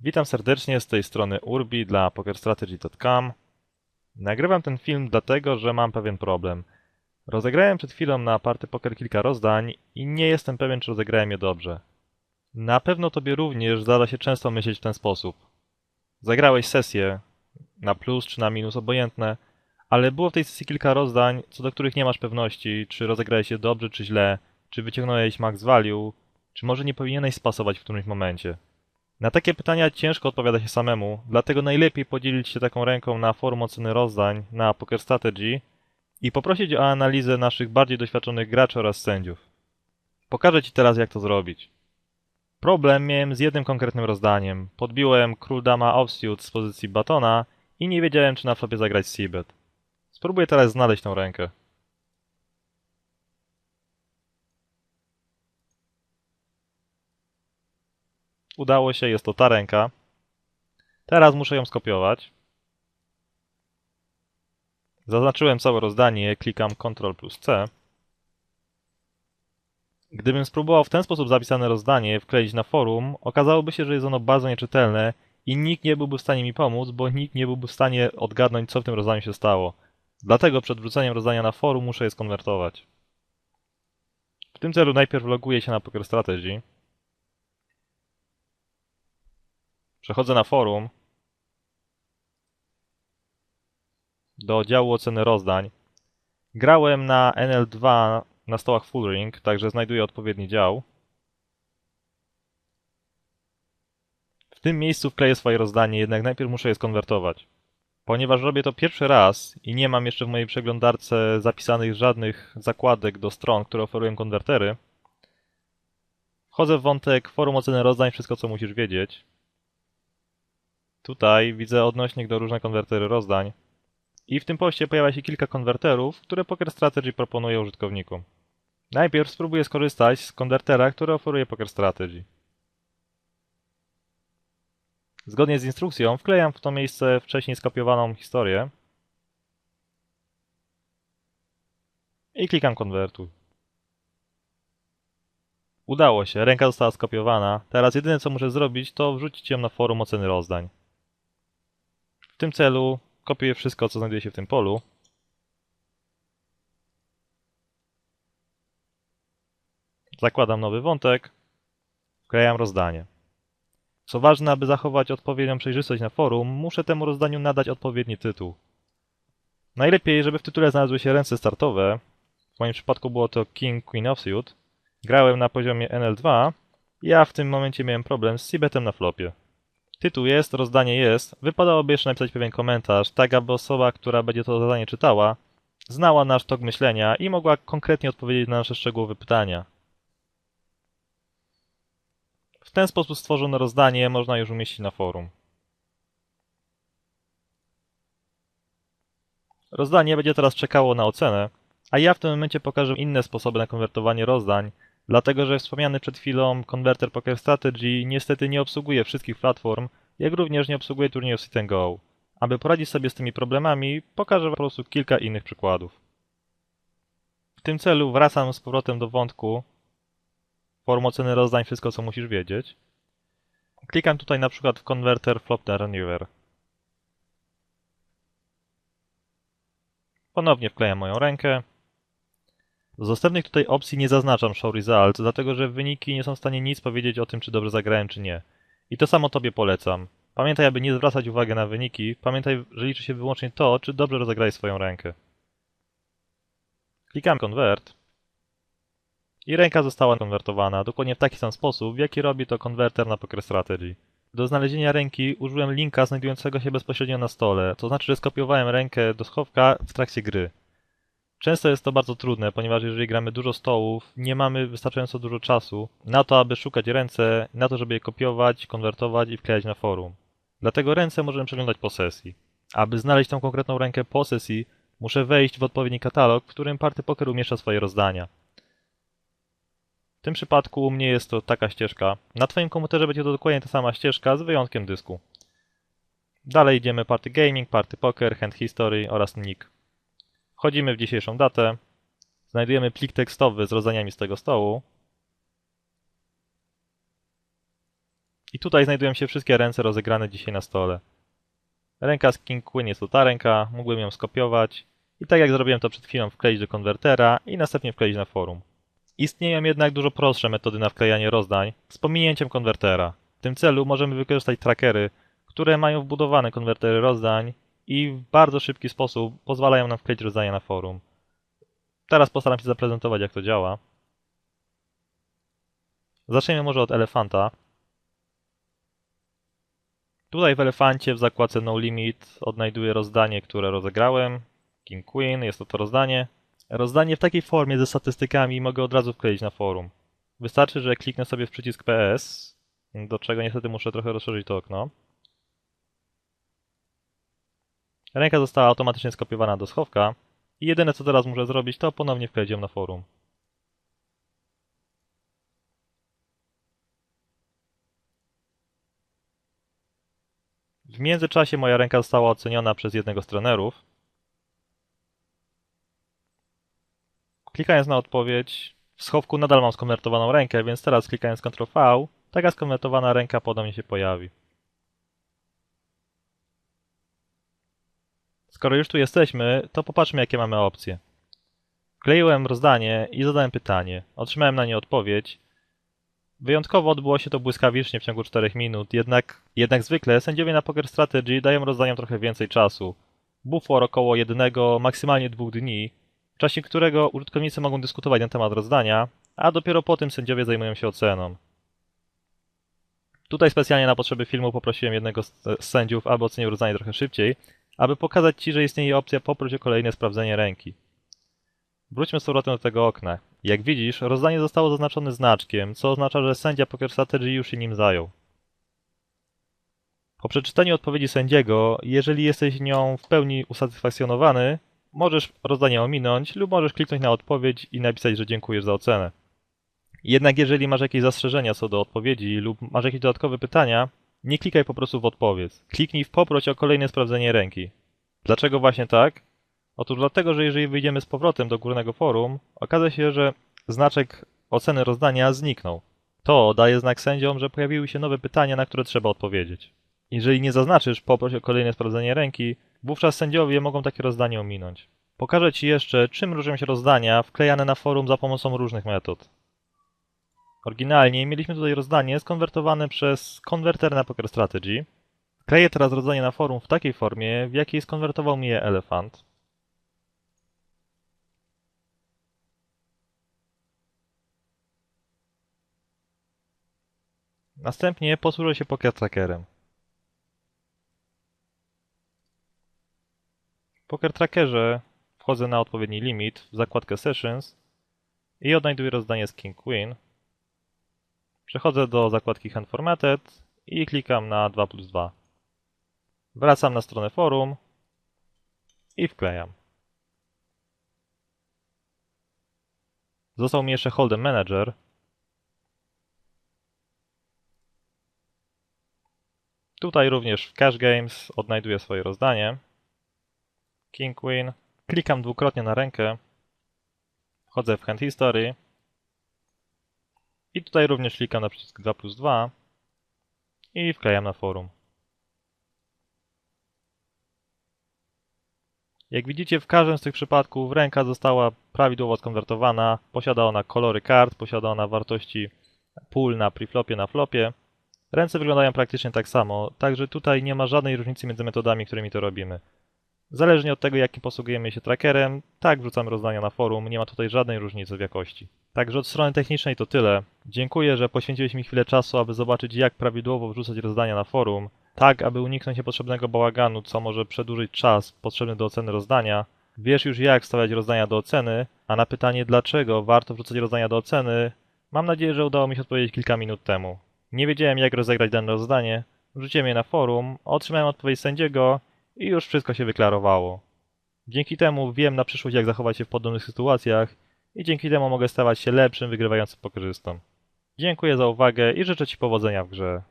Witam serdecznie z tej strony Urbi dla PokerStrategy.com. Nagrywam ten film dlatego, że mam pewien problem. Rozegrałem przed chwilą na party poker kilka rozdań i nie jestem pewien, czy rozegrałem je dobrze. Na pewno tobie również zdarza się często myśleć w ten sposób. Zagrałeś sesję, na plus czy na minus, obojętne, ale było w tej sesji kilka rozdań, co do których nie masz pewności, czy rozegrałeś je dobrze czy źle, czy wyciągnąłeś max value, czy może nie powinieneś spasować w którymś momencie. Na takie pytania ciężko odpowiada się samemu, dlatego najlepiej podzielić się taką ręką na forum oceny rozdań na Poker Strategy i poprosić o analizę naszych bardziej doświadczonych graczy oraz sędziów. Pokażę Ci teraz jak to zrobić. Problem miałem z jednym konkretnym rozdaniem. Podbiłem król dama offsuit z pozycji batona i nie wiedziałem czy na flopie zagrać c-bet. Spróbuję teraz znaleźć tą rękę. Udało się, jest to ta ręka. Teraz muszę ją skopiować. Zaznaczyłem całe rozdanie, klikam Ctrl plus C. Gdybym spróbował w ten sposób zapisane rozdanie wkleić na forum, okazałoby się, że jest ono bardzo nieczytelne i nikt nie byłby w stanie mi pomóc, bo nikt nie byłby w stanie odgadnąć, co w tym rozdaniu się stało. Dlatego przed wrzuceniem rozdania na forum muszę je skonwertować. W tym celu najpierw loguję się na Poker Strategy. Przechodzę na forum do działu oceny rozdań. Grałem na NL2 na stołach full ring, także znajduję odpowiedni dział. W tym miejscu wkleję swoje rozdanie, jednak najpierw muszę je skonwertować. Ponieważ robię to pierwszy raz i nie mam jeszcze w mojej przeglądarce zapisanych żadnych zakładek do stron, które oferują konwertery, wchodzę w wątek forum oceny rozdań, wszystko co musisz wiedzieć. Tutaj widzę odnośnik do różne konwertery rozdań. I w tym poście pojawia się kilka konwerterów, które Poker Strategy proponuje użytkownikom. Najpierw spróbuję skorzystać z konwertera, który oferuje Poker Strategy. Zgodnie z instrukcją wklejam w to miejsce wcześniej skopiowaną historię i klikam konwertuj. Udało się, ręka została skopiowana. Teraz jedyne co muszę zrobić to wrzucić ją na forum oceny rozdań. Tym celu kopiuję wszystko co znajduje się w tym polu. Zakładam nowy wątek, wklejam rozdanie. Co ważne, aby zachować odpowiednią przejrzystość na forum, muszę temu rozdaniu nadać odpowiedni tytuł. Najlepiej, żeby w tytule znalazły się ręce startowe. W moim przypadku było to King Queen Offsuit. Grałem na poziomie NL2 i ja w tym momencie miałem problem z C-betem na flopie. Tytuł jest, rozdanie jest. Wypadałoby jeszcze napisać pewien komentarz, tak aby osoba, która będzie to zadanie czytała, znała nasz tok myślenia i mogła konkretnie odpowiedzieć na nasze szczegółowe pytania. W ten sposób stworzone rozdanie można już umieścić na forum. Rozdanie będzie teraz czekało na ocenę, a ja w tym momencie pokażę inne sposoby na konwertowanie rozdań, dlatego że wspomniany przed chwilą konwerter Poker Strategy niestety nie obsługuje wszystkich platform, jak również nie obsługuje turniejów Sit Go. Aby poradzić sobie z tymi problemami, pokażę po prostu kilka innych przykładów. W tym celu wracam z powrotem do wątku forum oceny rozdań wszystko co musisz wiedzieć. Klikam tutaj na przykład w konwerter Flopner Newer. Ponownie wklejam moją rękę. Z dostępnych tutaj opcji nie zaznaczam Show Results, dlatego że wyniki nie są w stanie nic powiedzieć o tym, czy dobrze zagrałem, czy nie. I to samo Tobie polecam. Pamiętaj, aby nie zwracać uwagi na wyniki, pamiętaj, że liczy się wyłącznie to, czy dobrze rozegrałeś swoją rękę. Klikam Convert. I ręka została konwertowana dokładnie w taki sam sposób, w jaki robi to konwerter na Poker Strategy. Do znalezienia ręki użyłem linka znajdującego się bezpośrednio na stole, to znaczy, że skopiowałem rękę do schowka w trakcie gry. Często jest to bardzo trudne, ponieważ jeżeli gramy dużo stołów, nie mamy wystarczająco dużo czasu na to, aby szukać ręce, na to, żeby je kopiować, konwertować i wklejać na forum. Dlatego ręce możemy przeglądać po sesji. Aby znaleźć tą konkretną rękę po sesji, muszę wejść w odpowiedni katalog, w którym party poker umieszcza swoje rozdania. W tym przypadku u mnie jest to taka ścieżka. Na Twoim komputerze będzie to dokładnie ta sama ścieżka, z wyjątkiem dysku. Dalej idziemy Party Gaming, Party Poker, Hand History oraz Nick. Wchodzimy w dzisiejszą datę. Znajdujemy plik tekstowy z rozdaniami z tego stołu. I tutaj znajdują się wszystkie ręce rozegrane dzisiaj na stole. Ręka z King Queen jest to ta ręka, mógłbym ją skopiować i tak jak zrobiłem to przed chwilą wkleić do konwertera i następnie wkleić na forum. Istnieją jednak dużo prostsze metody na wklejanie rozdań z pominięciem konwertera. W tym celu możemy wykorzystać trackery, które mają wbudowane konwertery rozdań i w bardzo szybki sposób pozwalają nam wkleić rozdania na forum. Teraz postaram się zaprezentować jak to działa. Zacznijmy może od elefanta. Tutaj w elefancie w zakładce No Limit odnajduję rozdanie, które rozegrałem. King Queen, jest to to rozdanie. Rozdanie w takiej formie ze statystykami mogę od razu wkleić na forum. Wystarczy, że kliknę sobie w przycisk PS, do czego niestety muszę trochę rozszerzyć to okno. Ręka została automatycznie skopiowana do schowka i jedyne co teraz muszę zrobić to ponownie wkleić ją na forum. W międzyczasie moja ręka została oceniona przez jednego z trenerów. Klikając na odpowiedź, w schowku nadal mam skonwertowaną rękę, więc teraz klikając Ctrl V, taka skonwertowana ręka ponownie się pojawi. Skoro już tu jesteśmy, to popatrzmy jakie mamy opcje. Wkleiłem rozdanie i zadałem pytanie. Otrzymałem na nie odpowiedź. Wyjątkowo odbyło się to błyskawicznie w ciągu 4 minut, jednak, jednak zwykle sędziowie na Poker Strategy dają rozdaniom trochę więcej czasu. Bufor około jednego, maksymalnie dwóch dni, w czasie którego użytkownicy mogą dyskutować na temat rozdania, a dopiero po tym sędziowie zajmują się oceną. Tutaj specjalnie na potrzeby filmu poprosiłem jednego z sędziów, aby ocenił rozdanie trochę szybciej, aby pokazać Ci, że istnieje opcja poproś o kolejne sprawdzenie ręki. Wróćmy z powrotem do tego okna. Jak widzisz, rozdanie zostało zaznaczone znaczkiem, co oznacza, że sędzia Poker Strategy już się nim zajął. Po przeczytaniu odpowiedzi sędziego, jeżeli jesteś nią w pełni usatysfakcjonowany, możesz rozdanie ominąć lub możesz kliknąć na odpowiedź i napisać, że dziękujesz za ocenę. Jednak jeżeli masz jakieś zastrzeżenia co do odpowiedzi lub masz jakieś dodatkowe pytania, nie klikaj po prostu w odpowiedź. Kliknij w poproś o kolejne sprawdzenie ręki. Dlaczego właśnie tak? Otóż dlatego, że jeżeli wyjdziemy z powrotem do górnego forum, okaże się, że znaczek oceny rozdania zniknął. To daje znak sędziom, że pojawiły się nowe pytania, na które trzeba odpowiedzieć. Jeżeli nie zaznaczysz poproś o kolejne sprawdzenie ręki, wówczas sędziowie mogą takie rozdanie ominąć. Pokażę Ci jeszcze, czym różnią się rozdania wklejane na forum za pomocą różnych metod. Oryginalnie mieliśmy tutaj rozdanie skonwertowane przez konwerter na Poker Strategy. Kleję teraz rozdanie na forum w takiej formie, w jakiej skonwertował mi je Elefant. Następnie posłużę się Poker Trackerem. W Poker Trackerze wchodzę na odpowiedni limit w zakładkę Sessions i odnajduję rozdanie z King Queen. Przechodzę do zakładki Hand Formatted i klikam na 2 plus 2. Wracam na stronę forum i wklejam. Został mi jeszcze Hold'em Manager. Tutaj również w Cash Games odnajduję swoje rozdanie. King Queen. Klikam dwukrotnie na rękę. Wchodzę w Hand History. I tutaj również klikam na przycisk 2 plus 2 i wklejam na forum. Jak widzicie, w każdym z tych przypadków ręka została prawidłowo skonwertowana. Posiada ona kolory kart, posiada ona wartości pól na preflopie, na flopie. Ręce wyglądają praktycznie tak samo, także tutaj nie ma żadnej różnicy między metodami, którymi to robimy. Zależnie od tego, jakim posługujemy się trackerem, tak wrzucamy rozdania na forum, nie ma tutaj żadnej różnicy w jakości. Także od strony technicznej to tyle. Dziękuję, że poświęciłeś mi chwilę czasu, aby zobaczyć jak prawidłowo wrzucać rozdania na forum, tak aby uniknąć niepotrzebnego bałaganu, co może przedłużyć czas potrzebny do oceny rozdania. Wiesz już jak wstawiać rozdania do oceny, a na pytanie dlaczego warto wrzucać rozdania do oceny, mam nadzieję, że udało mi się odpowiedzieć kilka minut temu. Nie wiedziałem jak rozegrać dane rozdanie, wrzuciłem je na forum, otrzymałem odpowiedź sędziego i już wszystko się wyklarowało. Dzięki temu wiem na przyszłość jak zachować się w podobnych sytuacjach i dzięki temu mogę stawać się lepszym, wygrywającym pokerzystą. Dziękuję za uwagę i życzę Ci powodzenia w grze.